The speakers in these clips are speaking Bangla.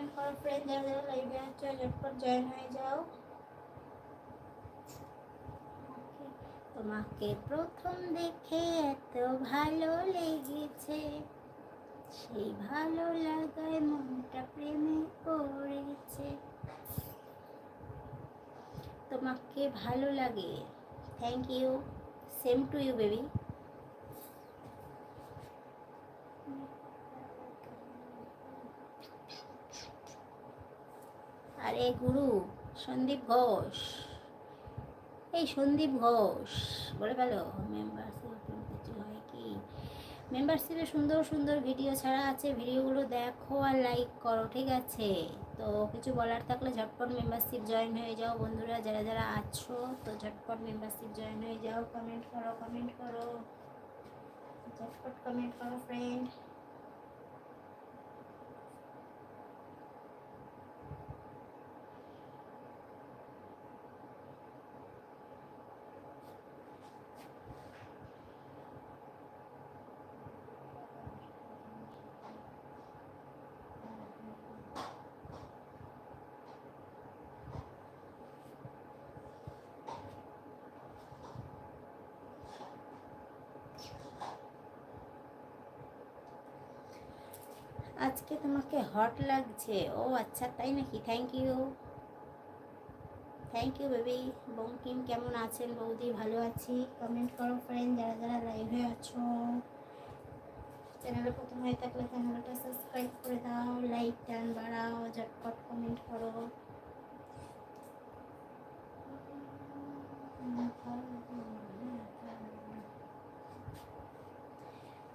কমেন্ট করো ফ্রেন্ড যারা যারা লাইভে আছো ঝটপট জয়েন হয়ে যাও তোমাকে প্রথম দেখে এত ভালো লেগেছে। সেই ভালো লাগায় মনটা প্রেমে পড়েছে। তোমাকে ভালো লাগে। Thank you same to you baby আরে গুরু, সন্দীপ ঘোষ। এই সন্দীপ ঘোষ, বলে গেল মেম্বারশিপ কিছু হয় কি? মেম্বারশিপে সুন্দর সুন্দর ভিডিও ছাড়া আছে। ভিডিওগুলো দেখো আর লাইক করো, ঠিক আছে? তো কিছু বলার থাকলে ঝটপট মেম্বারশিপ জয়েন হয়ে যাও বন্ধুরা। যারা যারা আছো, তো ঝটপট মেম্বারশিপ জয়েন হয়ে যাও। কমেন্ট করো কমেন্ট করো। ঝটপট কমেন্ট করো ফ্রেন্ড আজকে তোমাকে হট লাগছে। ও আচ্ছা তাই নাকি? Thank you thank you baby Bankim কেমন আছেন? বৌদি, ভালো আছি। কমেন্ট করো ফ্রেন্ড যারা যারা লাইভে আছো। চ্যানেলে প্রথম হয়ে থাকলে চ্যানেলটা সাবস্ক্রাইব করে দাও লাইক টান বাড়াও ঝটপট কমেন্ট করো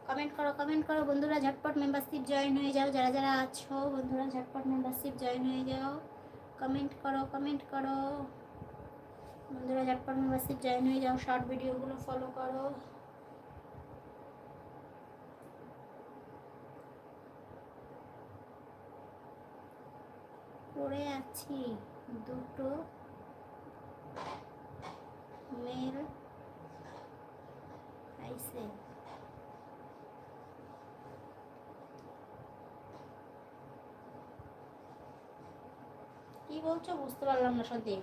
কমেন্ট করো কমেন্ট করো। বন্ধুরা, ঝটপট মেম্বারশিপ জয়েন হয়ে যাও। যারা যারা আছো, বন্ধুরা, ঝটপট মেম্বারশিপ জয়েন হয়ে যাও। কমেন্ট করো কমেন্ট করো। বন্ধুরা, ঝটপট মেম্বারশিপ জয়েন হয়ে যাও। শর্ট ভিডিওগুলো ফলো করো। পড়ে আছি। দুটো মেল আইসে কি বলছো? বুঝতে পারলাম না Sandeep.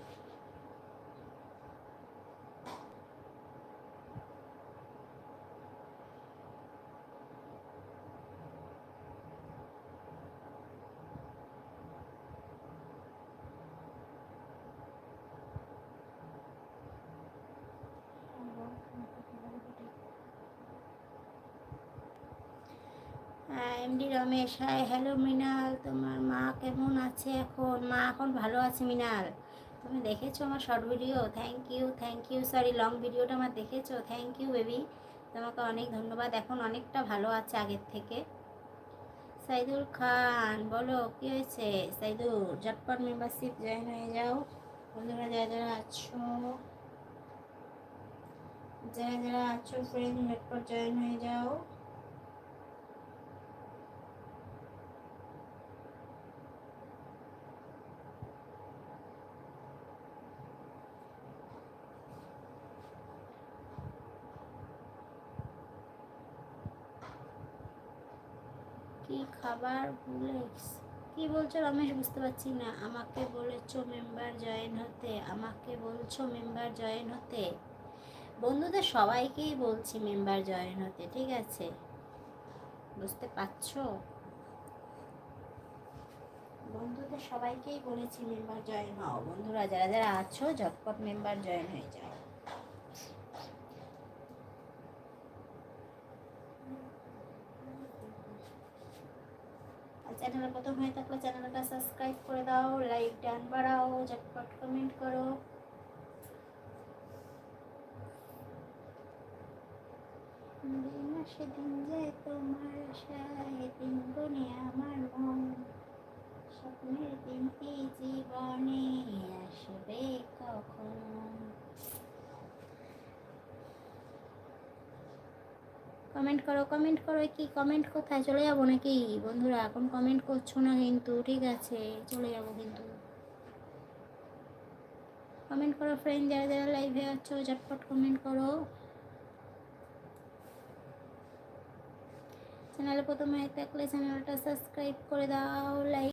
MD Ramesh, hi, hello Mrinal, তোমার মা কেমন আছে এখন? মা এখন ভালো আছে মৃণাল? তুমি দেখেছ আমার short video thank you thank you sorry long ভিডিওটা আমার দেখেছ? থ্যাংক ইউ বেবি তোমাকে অনেক ধন্যবাদ। এখন অনেকটা ভালো আছে আগের থেকে। সাইদুল খান, বলো, কী হয়েছে? সাইদুল, ঝটপট মেম্বারশিপ জয়েন হয়ে যাও। বন্ধুরা, যারা যারা আছো, যারা যারা আছো ফ্রেন্ড ঝটপট জয়েন হয়ে যাও। কি খাবার ভুলে কি বলছো রমেশ? বুঝতে পারছি না। আমাকে বলেছ মেম্বার জয়েন হতে। আমাকে বলছো মেম্বার জয়েন হতে। বন্ধুদের সবাইকেই বলছি মেম্বার জয়েন হতে, ঠিক আছে? বুঝতে পারছ? বন্ধুদের সবাইকেই বলেছি মেম্বার জয়েন হও। বন্ধুরা, যারা যারা আছো, ঝটপট মেম্বার জয়েন হয়ে যাও আর চ্যানেলে প্রথম হয়ে থাকলে চ্যানেলটা সাবস্ক্রাইব করে দাও, লাইক ডান বাড়াও, ঝটপট কমেন্ট করো। সেদিন যায় তোমার আশায় দিন গুনে আমার মন, স্বপ্নের দিনটি কমেন্ট করো কমেন্ট করো কি কমেন্ট কোথায়? চলে যাব নাকি? বন্ধুরা, এখন কমেন্ট করছ না কিন্তু, ঠিক আছে, চলে যাব কিন্তু। কমেন্ট করো ফ্রেন্ড যারা যারা লাইভে আছো, ঝটপট কমেন্ট করো। চ্যানেলে প্রথমে থাকলে চ্যানেলটা সাবস্ক্রাইব করে দাও লাইক